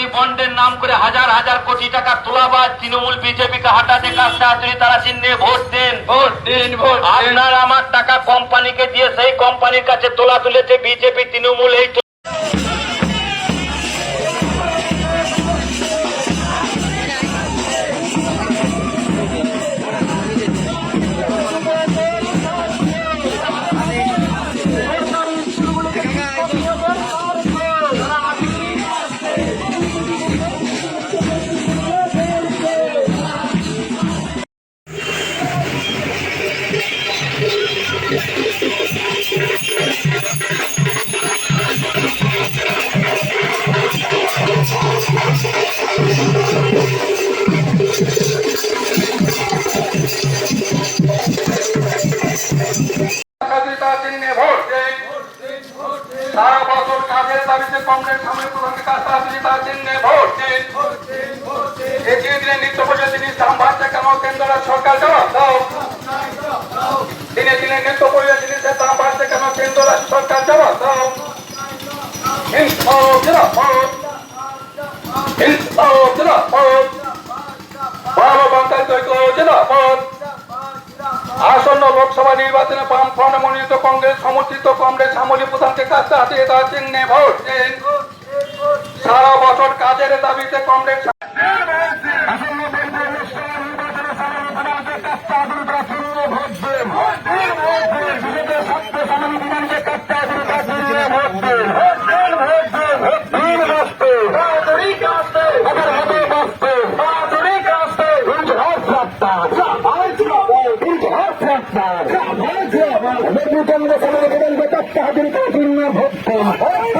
নির্বাচনী বন্ডের নাম করে হাজার হাজার কোটি টাকা তোলাবাজ তৃণমূল বিজেপিকে হাঁটাতে কাজটা হাতুড়ি তারা চিহ্নে ভোট দেন ভোট দিন ভোট। আপনার আমার টাকা কোম্পানিকে দিয়ে সেই কোম্পানির কাছে তোলা তুলেছে বিজেপি তৃণমূল এই সারা বছর কাজের দাবিতে কংগ্রেস সামনে প্রধানকে কাজ স্বাধীনতা চিহ্নে ভোট এগিয়ে দিনে নিত্য বাড়ছে কেন? কেন্দ্র সরকার জবাব দাও। আসন্ন লোকসভা নির্বাচনে বামফ্রন্ট মনোনীত কংগ্রেস, সমর্থিত কংগ্রেস, আমলি প্রধানকে কাছে হাতিয়ে তার চিহ্নে ভোট সারা বছর কাজের দাবিতে কংগ্রেস গুঞ্জহার